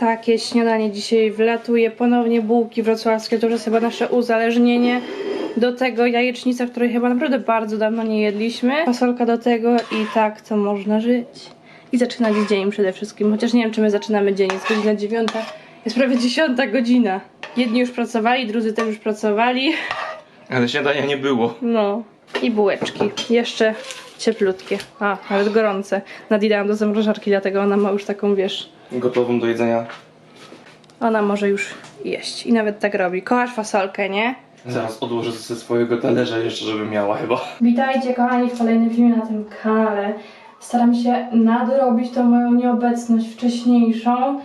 Takie śniadanie dzisiaj wlatuje. Ponownie bułki wrocławskie, to już jest chyba nasze uzależnienie. Do tego jajecznica, której chyba naprawdę bardzo dawno nie jedliśmy. Fasolka do tego i tak to można żyć. I zaczynać dzień przede wszystkim. Chociaż nie wiem, czy my zaczynamy dzień. Jest godzina dziewiąta. Jest prawie dziesiąta godzina. Jedni już pracowali, drudzy też już pracowali. Ale śniadania nie było. No. I bułeczki. Jeszcze cieplutkie. A, nawet gorące. Nadidałam do zamrażarki, dlatego ona ma już taką, wiesz... Gotową do jedzenia. Ona może już jeść. I nawet tak robi. Kochasz fasolkę, nie? Zaraz odłożę ze swojego talerza jeszcze, żeby miała chyba. Witajcie kochani w kolejnym filmie na tym kanale. Staram się nadrobić tą moją nieobecność wcześniejszą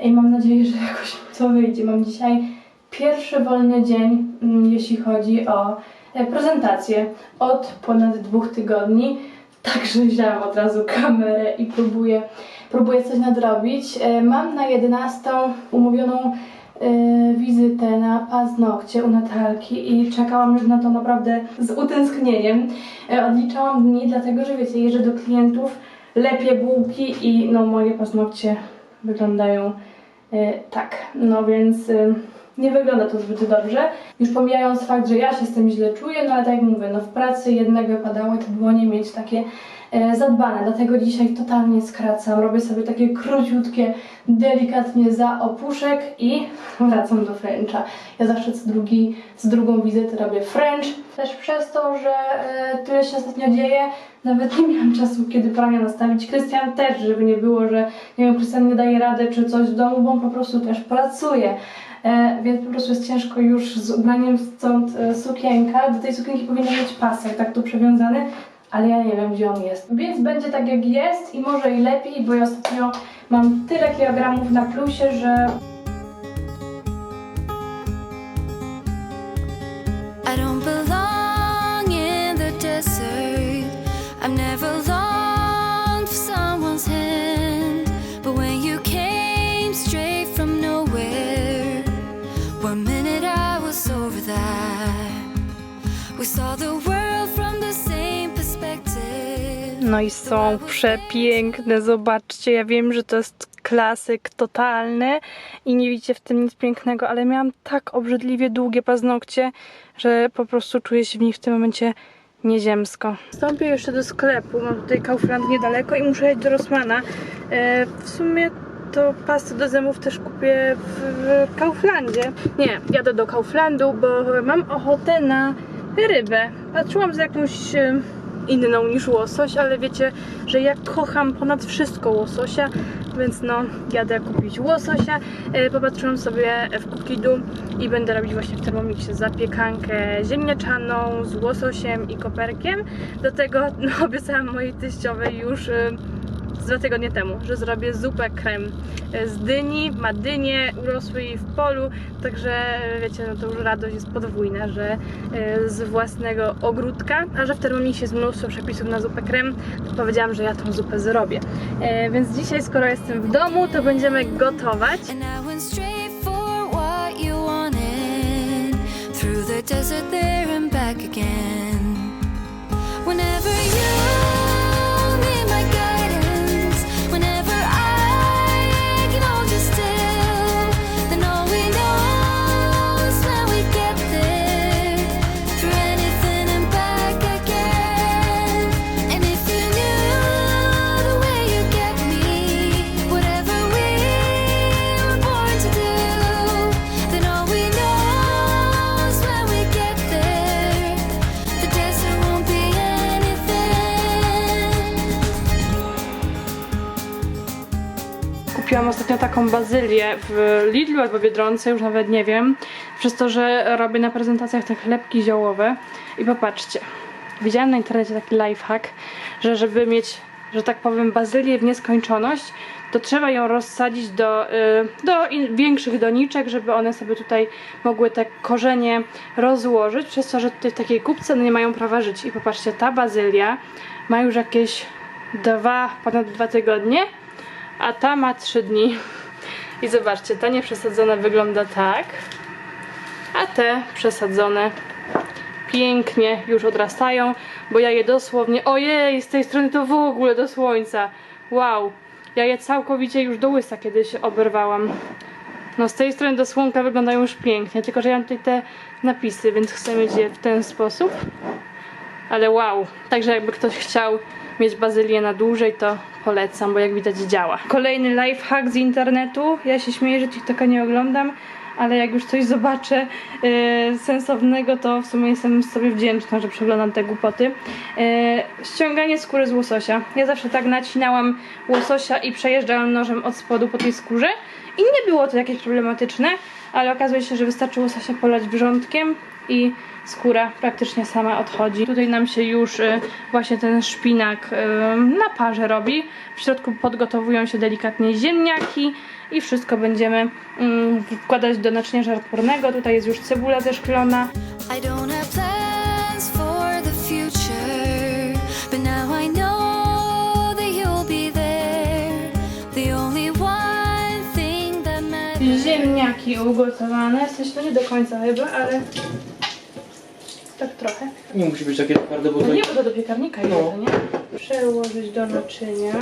i mam nadzieję, że jakoś mi to wyjdzie. Mam dzisiaj pierwszy wolny dzień, mm, jeśli chodzi o e, prezentację od ponad dwóch tygodni. Także wzięłam od razu kamerę i próbuję, próbuję coś nadrobić. E, Mam na 11 umówioną e, wizytę na paznokcie u Natalki i czekałam już na to naprawdę z utęsknieniem. E, Odliczałam dni, dlatego że wiecie, jeżdżę do klientów, lepię bułki i no moje paznokcie wyglądają tak. No więc nie wygląda to zbyt dobrze. Już pomijając fakt, że ja się z tym źle czuję, no ale tak jak mówię, no w pracy jednego padało i to było nie mieć takie e, zadbane. Dlatego dzisiaj totalnie skracam. Robię sobie takie króciutkie, delikatnie za opuszek i wracam do Frencha. Ja zawsze co, drugi, co drugą wizytę robię French. Też przez to, że e, tyle się ostatnio dzieje, nawet nie miałam czasu, kiedy prania nastawić. Krystian też, żeby nie było, że nie wiem, Krystian nie daje rady czy coś w domu, bo on po prostu też pracuje. E, więc po prostu jest ciężko już z ubraniem stąd e, sukienka. Do tej sukienki powinien mieć pasek, tak tu przewiązany, ale ja nie wiem, gdzie on jest. Więc będzie tak, jak jest i może i lepiej, bo ja ostatnio mam tyle kilogramów na plusie, że No i są przepiękne, zobaczcie, ja wiem, że to jest klasyk totalny i nie widzicie w tym nic pięknego, ale miałam tak obrzydliwie długie paznokcie, że po prostu czuję się w nich w tym momencie nieziemsko. Wstąpię jeszcze do sklepu, mam tutaj Kaufland niedaleko i muszę jechać do Rossmana. E, w sumie to pasty do zębów też kupię w, Kauflandzie. Nie, jadę do Kauflandu, bo mam ochotę na rybę. Patrzyłam za jakąś e, inną niż łosoś, ale wiecie, że ja kocham ponad wszystko łososia, więc no jadę kupić łososia. E, Popatrzyłam sobie w Kukidu i będę robić właśnie w Thermomixie zapiekankę ziemniaczaną z łososiem i koperkiem. Do tego no, obiecałam mojej teściowej już e, dwa tygodnie temu, że zrobię zupę krem z dyni, ma dynię, urosły jej w polu, także wiecie, no to już radość jest podwójna, że e, z własnego ogródka, a że w Thermomixie jest mnóstwo przepisów na zupę krem, to powiedziałam, że ja tą zupę zrobię. E, Więc dzisiaj, skoro jestem w domu, to będziemy gotować. Desert there and back again. Whenever you ostatnio taką bazylię w Lidlu albo Biedronce, już nawet nie wiem, przez to, że robię na prezentacjach te chlebki ziołowe. I popatrzcie, widziałam na internecie taki lifehack, że żeby mieć, że tak powiem, bazylię w nieskończoność, to trzeba ją rozsadzić do, y, do większych doniczek, żeby one sobie tutaj mogły te korzenie rozłożyć, przez to, że tutaj w takiej kubce no nie mają prawa żyć. I popatrzcie, ta bazylia ma już jakieś dwa, ponad dwa tygodnie, a ta ma 3 dni. I zobaczcie, ta nieprzesadzona wygląda tak, a te przesadzone pięknie już odrastają, bo ja je dosłownie, ojej, z tej strony to w ogóle do słońca, wow. Ja je całkowicie już do łysa kiedyś oberwałam. No z tej strony do słonka wyglądają już pięknie, tylko że ja mam tutaj te napisy, więc chcę mieć je w ten sposób. Ale wow, także jakby ktoś chciał mieć bazylię na dłużej, to polecam, bo jak widać działa. Kolejny lifehack z internetu. Ja się śmieję, że TikToka nie oglądam, ale jak już coś zobaczę e, sensownego, to w sumie jestem sobie wdzięczna, że przeglądam te głupoty. E, ściąganie skóry z łososia. Ja zawsze tak nacinałam łososia i przejeżdżałam nożem od spodu po tej skórze i nie było to jakieś problematyczne, ale okazuje się, że wystarczy łososia polać wrzątkiem i skóra praktycznie sama odchodzi. Tutaj nam się już e, właśnie ten szpinak e, na parze robi. W środku podgotowują się delikatnie ziemniaki i wszystko będziemy mm, wkładać do naczynia żartpornego. Tutaj jest już cebula też szklona. I don't have plans for the future, but now I know that you'll be there. The only one thing that matters. Ziemniaki ugotowane. W sensie to nie do końca chyba, ale tak trochę. Nie musi być takie twarde, bo No to... nie, bo to do piekarnika No. nie? Przełożyć do naczynia.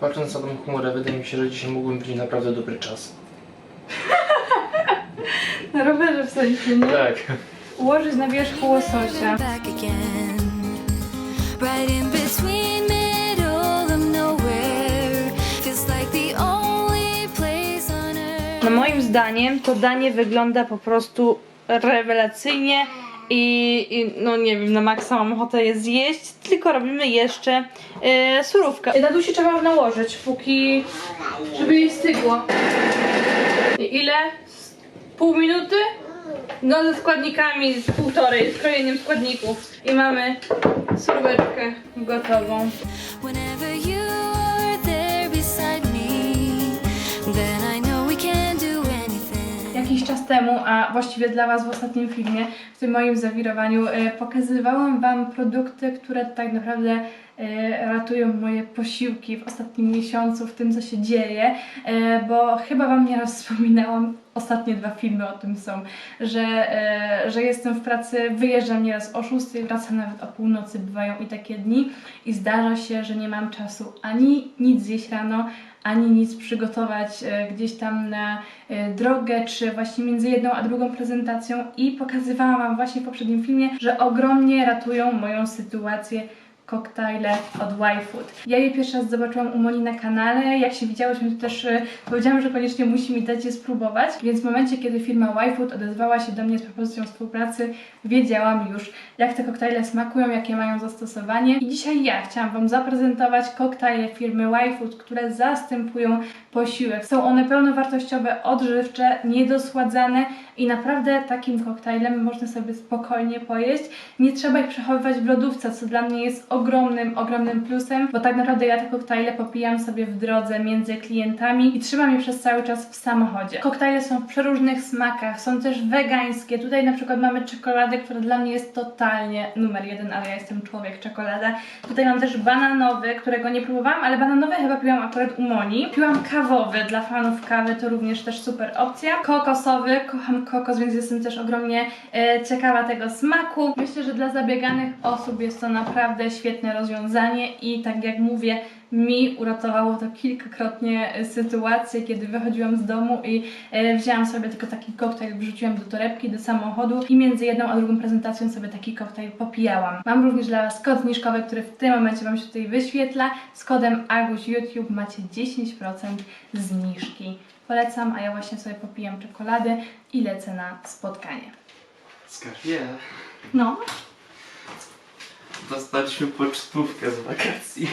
Patrząc na tą chmurę, wydaje mi się, że dzisiaj mógłbym być naprawdę dobry czas. Na rowerze w sensie, nie? Tak. Ułożyć na wierzchu łososia. Right in between zdaniem to danie wygląda po prostu rewelacyjnie i, i no nie wiem, na maksa mam ochotę je zjeść, tylko robimy jeszcze yy, surówkę. Dadusi trzeba nałożyć, póki, żeby jej stygło. I ile? Pół minuty? No ze składnikami, z półtorej, z krojeniem składników. I mamy suróweczkę gotową. Whenever Czas temu, a właściwie dla Was w ostatnim filmie, w tym moim zawirowaniu, e, pokazywałam Wam produkty, które tak naprawdę ratują moje posiłki w ostatnim miesiącu, w tym co się dzieje, e, bo chyba Wam nieraz wspominałam, ostatnie dwa filmy o tym są, że, e, że jestem w pracy, wyjeżdżam nieraz o 6, wracam nawet o północy, bywają i takie dni i zdarza się, że nie mam czasu ani nic zjeść rano, ani nic przygotować e, gdzieś tam na e, drogę, czy właśnie między jedną a drugą prezentacją i pokazywałam Wam właśnie w poprzednim filmie, że ogromnie ratują moją sytuację koktajle od Y-Food. Ja je pierwszy raz zobaczyłam u Moni na kanale, jak się widziałyśmy to też e, powiedziałam, że koniecznie musi mi dać je spróbować, więc w momencie, kiedy firma Y-Food odezwała się do mnie z propozycją współpracy, wiedziałam już, jak te koktajle smakują, jakie mają zastosowanie i dzisiaj ja chciałam Wam zaprezentować koktajle firmy Y-Food, które zastępują posiłek. Są one pełnowartościowe, odżywcze, niedosładzane i naprawdę takim koktajlem można sobie spokojnie pojeść. Nie trzeba ich przechowywać w lodówce, co dla mnie jest ogromnym, ogromnym plusem, bo tak naprawdę ja te koktajle popijam sobie w drodze między klientami i trzymam je przez cały czas w samochodzie. Koktajle są w przeróżnych smakach, są też wegańskie. Tutaj na przykład mamy czekoladę, która dla mnie jest totalnie numer jeden, ale ja jestem człowiek czekolada. Tutaj mam też bananowy, którego nie próbowałam, ale bananowy chyba piłam akurat u Moni. Piłam kawowy, dla fanów kawy to również też super opcja. Kokosowy, kocham kokos, więc jestem też ogromnie e, ciekawa tego smaku. Myślę, że dla zabieganych osób jest to naprawdę świetne rozwiązanie i tak jak mówię, mi uratowało to kilkakrotnie e, sytuację, kiedy wychodziłam z domu i e, wzięłam sobie tylko taki koktajl, wrzuciłam do torebki, do samochodu i między jedną a drugą prezentacją sobie taki koktajl popijałam. Mam również dla Was kod zniżkowy, który w tym momencie Wam się tutaj wyświetla. Z kodem AGUŚ YouTube macie 10% zniżki. Polecam, a ja właśnie sobie popijam czekoladę i lecę na spotkanie. Skarbie. No, Dostaliśmy pocztówkę z wakacji.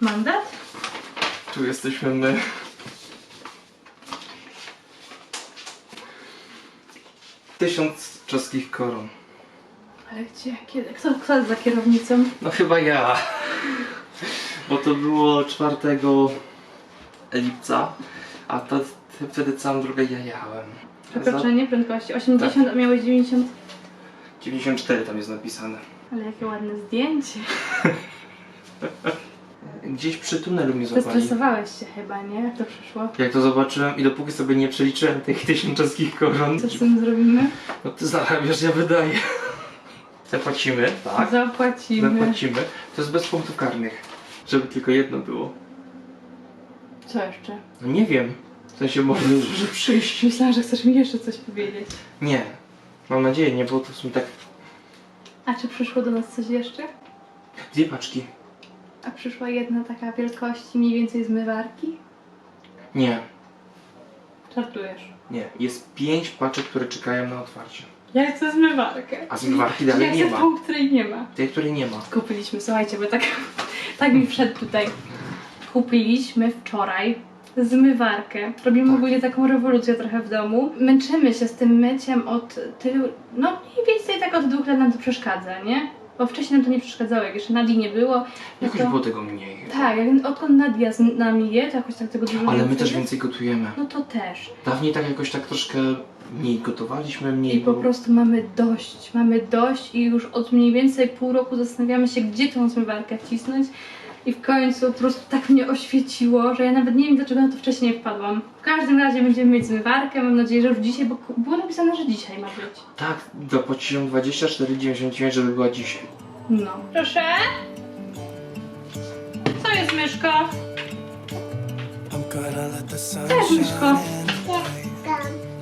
mandat? Tu jesteśmy my. Tysiąc czeskich koron. Ale gdzie? Kiedy? Kto, kto jest za kierownicą? No chyba ja. Bo to było 4 lipca, a to wtedy całą drogę ja jechałem. Przekroczenie prędkości 80, a miałeś 90. Za 94 tam jest napisane. Ale jakie ładne zdjęcie. Gdzieś przy tunelu mnie złapali. Zestresowałeś się chyba, nie? Jak to przyszło? Jak to zobaczyłem i dopóki sobie nie przeliczyłem tych tysiąc czeskich koron, Co z tym zrobimy? no ty zarabiasz, ja wydaję. Zapłacimy, tak. Zapłacimy. Zapłacimy. To jest bez punktów karnych. Żeby tylko jedno było. Co jeszcze? No nie wiem. W sensie może, że przyjść. Myślałam, że chcesz mi jeszcze coś powiedzieć. Nie. Mam nadzieję, nie, bo to są tak A czy przyszło do nas coś jeszcze? dwie paczki. A przyszła jedna taka wielkości mniej więcej zmywarki? Nie, Żartujesz. nie. Jest pięć paczek, które czekają na otwarcie. Ja chcę zmywarkę. A zmywarki dalej ja nie chcę ma. tą, której nie ma. Tej, której nie ma. Kupiliśmy, słuchajcie, bo tak, tak mi wszedł tutaj. Kupiliśmy wczoraj zmywarkę. Robimy ogólnie taką rewolucję trochę w domu. Męczymy się z tym myciem od tylu, no mniej więcej tak od dwóch lat nam to przeszkadza, nie? Bo wcześniej nam to nie przeszkadzało, jak jeszcze Nadii nie było. No Jakoś to, było tego mniej. tak, jak, odkąd Nadia z nami je, to jakoś tak tego dużo Ale my też więcej gotujemy. No to też. Dawniej tak jakoś tak troszkę mniej gotowaliśmy, mniej I po było. prostu mamy dość, mamy dość i już od mniej więcej pół roku zastanawiamy się, gdzie tą zmywarkę wcisnąć. I w końcu po prostu tak mnie oświeciło, że ja nawet nie wiem, dlaczego na to wcześniej nie wpadłam. W każdym razie będziemy mieć zmywarkę, mam nadzieję, że już dzisiaj, bo było napisane, że dzisiaj ma być. Tak, zapłaciłem 24,99, żeby była dzisiaj. No. Proszę? Co jest, myszko? Sun Cześć, myszko. shine.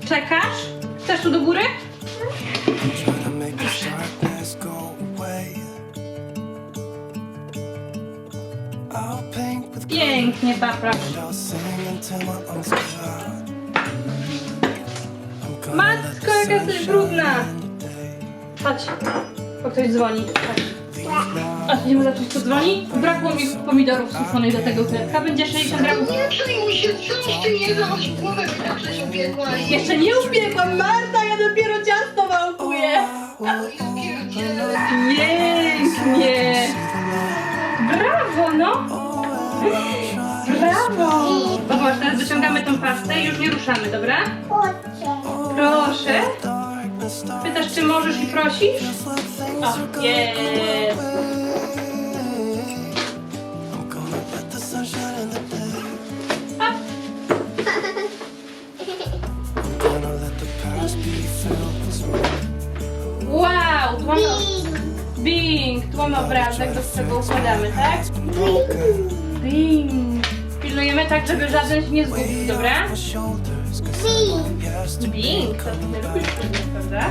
Czekasz? Chcesz tu do góry? Gonna let Matko, jaka jesteś brudna. Chodź, bo ktoś dzwoni. Chodź. A idziemy zacząć kto dzwoni? Brakło mi pomidorów suszonych do tego chlebka. Będzie 60 gramów. Nie przejmuj się, coś ty nie zachodź głowę, tak coś ubiegłaś. Jeszcze nie ubiegłam, Marta, ja dopiero ciasto małpuję. Pięknie. Brawo, no. Brawo. Zobacz, teraz wyciągamy tą pastę i już nie ruszamy, dobra? Proszę. Pytasz, czy możesz i prosisz? O, jest. Wow, tu mamy... Bing, tu mamy obrazek, do którego układamy, tak? Bing. Pilnujemy tak, żeby żaden się nie zgubił, dobra? to Bing, to ty nie lubisz tego, prawda?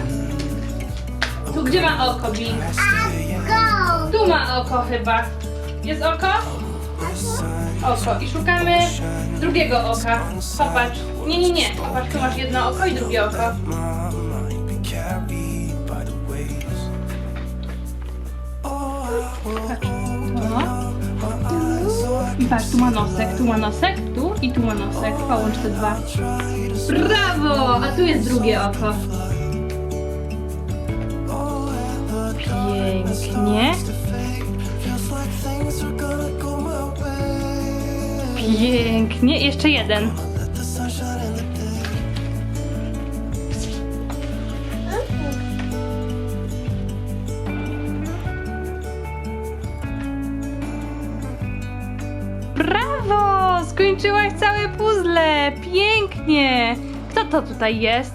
Tu gdzie ma oko, Bing? Tu ma oko chyba. Jest oko? Oko. I szukamy drugiego oka. Popatrz. Nie, nie, nie. Popatrz, tu masz jedno oko i drugie oko. my I patrz, tu ma nosek, tu ma nosek, tu i tu ma nosek. Połącz te dwa. Brawo! A tu jest drugie oko. Pięknie. Pięknie. Jeszcze jeden. Brawo! Skończyłaś całe puzzle! Pięknie! Kto to tutaj jest?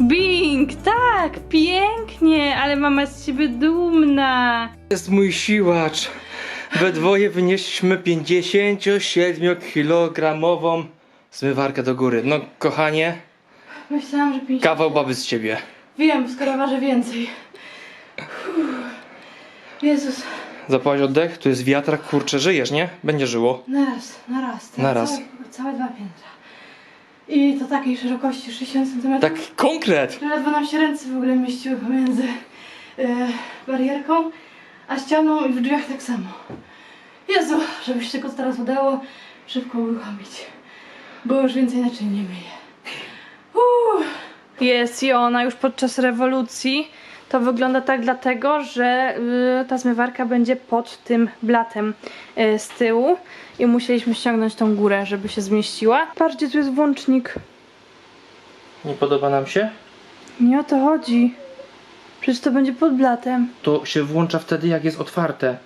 Bing! Tak! Pięknie! Ale mama jest z ciebie dumna! jest mój siłacz. We dwoje wynieśliśmy 57-kilogramową zmywarkę do góry. No, kochanie, Myślałam, że pięć... kawał baby z ciebie. Wiem, skoro waży więcej. Uff. Jezus. Zapałaś oddech? Tu jest wiatrak, kurczę, żyjesz, nie? Będzie żyło. Na raz, na raz. Na raz. Całe, całe dwa piętra. I to takiej szerokości 60 cm. Tak konkret. Ledwo nam się ręce w ogóle mieściły pomiędzy e, barierką, a ścianą i w drzwiach tak samo. Jezu, żeby się tylko teraz udało szybko uruchomić, bo już więcej naczyń nie myję. Jest i ona już podczas rewolucji. To wygląda tak dlatego, że y, ta zmywarka będzie pod tym blatem y, z tyłu i musieliśmy ściągnąć tą górę, żeby się zmieściła. Patrzcie, tu jest włącznik. Nie podoba nam się? Nie o to chodzi. Przecież to będzie pod blatem. To się włącza wtedy, jak jest otwarte.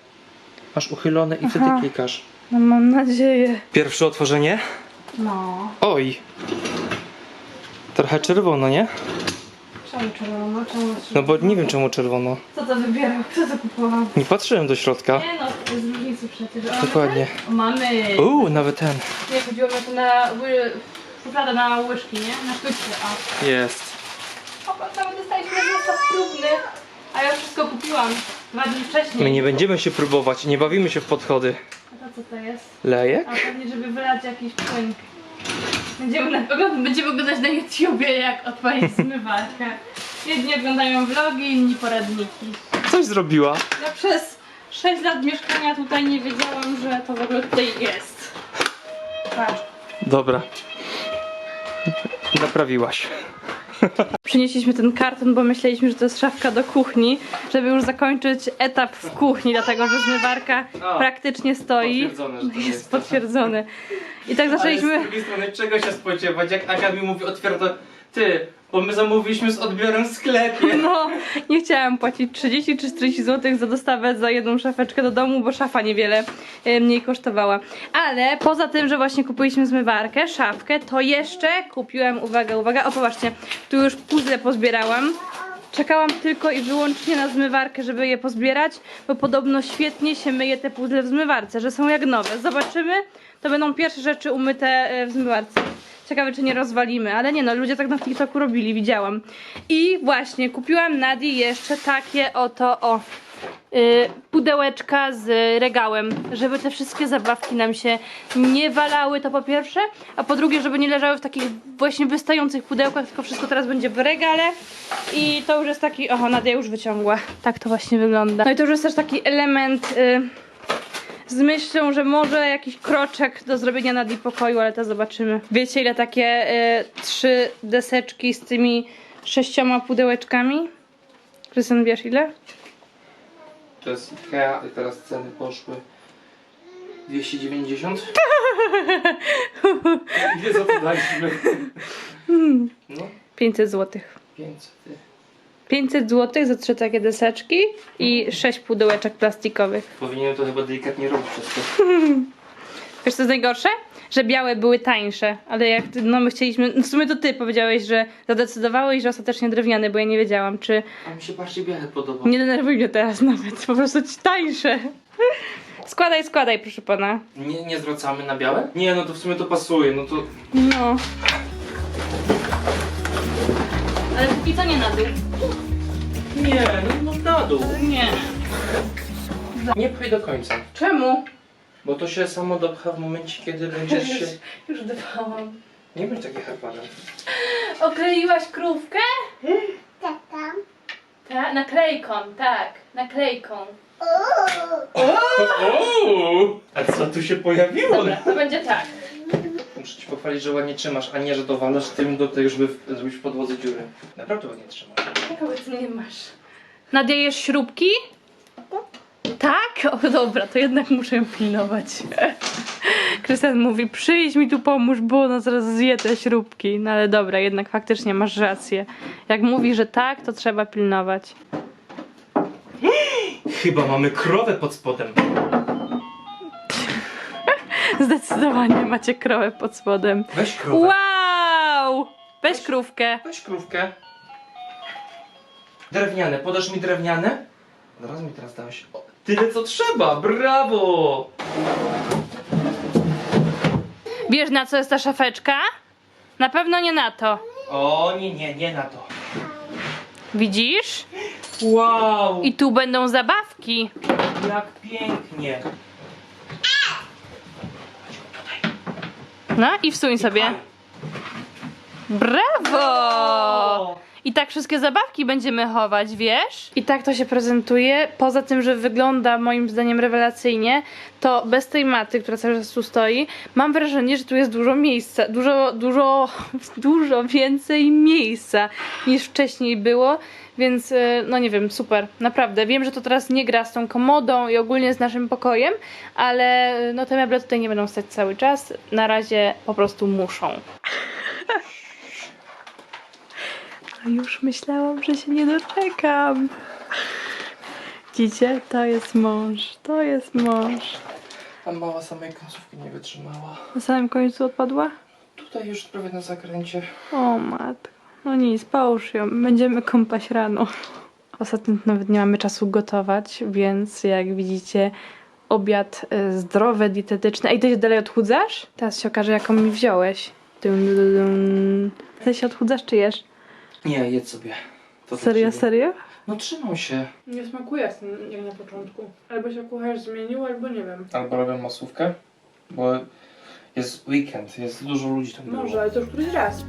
Masz uchylone i wtedy Aha. klikasz. No mam nadzieję. Pierwsze otworzenie? No. Oj! Trochę czerwono, nie? Czemu czerwono? Czemu No bo nie wiem czemu czerwono. Kto to wybierał? Kto to kupował? Nie patrzyłem do środka. Nie no, to jest różnicy przecież. O, Dokładnie. O, mamy. Uuu, nawet ten. Nie, chodziło mi o to na ły... szufladę na łyżki, nie? Na sztućce, a. Jest. O, nawet dostaliśmy zestaw próbny. A ja już wszystko kupiłam dwa dni wcześniej. My nie będziemy się próbować, nie bawimy się w podchody. A to co to jest? Lejek? A pewnie, żeby wylać jakiś płyn. Będziemy, na, ogląd- będziemy oglądać na YouTubie, jak odpalić zmywarkę. Jedni oglądają vlogi, inni poradniki. Coś zrobiła. Ja przez 6 lat mieszkania tutaj nie wiedziałam, że to w ogóle tutaj jest. Patrz. Dobra. Naprawiłaś. Przynieśliśmy ten karton, bo myśleliśmy, że to jest szafka do kuchni, żeby już zakończyć etap w kuchni, dlatego że zmywarka A, praktycznie stoi. potwierdzone, że to jest jest to. potwierdzone. I tak zaczęliśmy. Ale z drugiej strony czego się spodziewać, jak Aga mi mówi otwiera ty, bo my zamówiliśmy z odbiorem w sklepie. No, nie chciałam płacić 30 czy 40 zł za dostawę za jedną szafeczkę do domu, bo szafa niewiele e, mniej kosztowała. Ale poza tym, że właśnie kupiliśmy zmywarkę, szafkę, to jeszcze kupiłem, uwaga, uwaga, o popatrzcie, tu już puzzle pozbierałam. Czekałam tylko i wyłącznie na zmywarkę, żeby je pozbierać, bo podobno świetnie się myje te puzzle w zmywarce, że są jak nowe. Zobaczymy, to będą pierwsze rzeczy umyte e, w zmywarce. Ciekawe, czy nie rozwalimy, ale nie no, ludzie tak na TikToku robili, widziałam. I właśnie, kupiłam Nadii jeszcze takie oto, o, y, pudełeczka z regałem, żeby te wszystkie zabawki nam się nie walały, to po pierwsze, a po drugie, żeby nie leżały w takich właśnie wystających pudełkach, tylko wszystko teraz będzie w regale i to już jest taki, oho, Nadia już wyciągła, tak to właśnie wygląda. No i to już jest też taki element... Y, z myślą, że może jakiś kroczek do zrobienia nad jej pokoju, ale to zobaczymy. Wiecie ile takie y, trzy deseczki z tymi sześcioma pudełeczkami? Krystian, wiesz ile? To jest Ikea i teraz ceny poszły 290? Ile za to daliśmy? No, 500 zł. 500. 500 zł za trzy takie deseczki i sześć pudełeczek plastikowych. Powinienem to chyba delikatnie robić przez to. Wiesz co jest najgorsze? Że białe były tańsze, ale jak no my chcieliśmy, no w sumie to ty powiedziałeś, że zadecydowałeś, że ostatecznie drewniane, bo ja nie wiedziałam, czy A mi się bardziej białe podoba. nie denerwuj mnie teraz nawet, po prostu ci tańsze. Składaj, składaj, proszę pana. Nie, nie zwracamy na białe? Nie, no to w sumie to pasuje, no to... No. Ale póki co nie na dół. Nie, no, no na dół. Nie. Nie pchaj do końca, Czemu? bo to się samo dopcha w momencie, kiedy będziesz się... Już dbałam. Nie bądź taki herbarem. Okleiłaś krówkę? Tak, tam. Tak, naklejką, tak, naklejką. Ooo! A co tu się pojawiło? Dobra, to będzie tak. Muszę ci pochwalić, że ładnie trzymasz, a nie, że dowalasz tym do tego, żeby w- zrobić w podłodze dziury. Naprawdę ładnie trzymasz. Jakoby ty nie masz. Nadziejesz śrubki? Tak? O dobra, to jednak muszę ją pilnować. Krystian mówi, przyjdź mi tu pomóż, bo ona zaraz zje te śrubki. No ale dobra, jednak faktycznie masz rację. Jak mówi, że tak, to trzeba pilnować. Chyba mamy krowę pod spodem. Zdecydowanie macie krowę pod spodem. Weź krowę. Wow! Weź krówkę. Weź krówkę. Drewniane, podasz mi drewniane? Zaraz mi teraz dałeś. O, tyle co trzeba, brawo! Wiesz na co jest ta szafeczka? Na pewno nie na to. O nie, nie, nie na to. Widzisz? Wow! I tu będą zabawki. Jak pięknie. No i wsuń sobie. Brawo! I tak wszystkie zabawki będziemy chować, wiesz? I tak to się prezentuje. Poza tym, że wygląda moim zdaniem rewelacyjnie, to bez tej maty, która cały czas tu stoi, mam wrażenie, że tu jest dużo miejsca. Dużo, dużo, dużo więcej miejsca niż wcześniej było. Więc, e, no nie wiem, super, naprawdę. Wiem, że to teraz nie gra z tą komodą i ogólnie z naszym pokojem, ale e, no te meble tutaj nie będą stać cały czas. Na razie po prostu muszą. A już myślałam, że się nie doczekam. Widzicie? To jest mąż, to jest mąż. A mała samej końcówki nie wytrzymała. Na samym końcu odpadła? Tutaj już prawie na zakręcie. O matko. No nic, połóż ją. Będziemy kąpać rano. Ostatnio nawet nie mamy czasu gotować, więc jak widzicie, obiad e, zdrowy, dietetyczny. Ej, ty się dalej odchudzasz? Teraz się okaże, jaką mi wziąłeś. Dun, dun, dun. Ty się odchudzasz, czy jesz? Nie, jedz sobie. To seria. No trzymał się. Nie smakuje jak, jak na początku. Albo się kucharz zmienił, albo nie wiem. Albo robią masówkę, bo jest weekend, jest dużo ludzi tam. Może, ale to już któryś raz.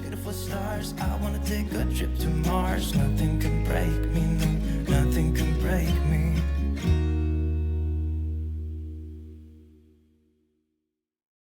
Nothing can break me.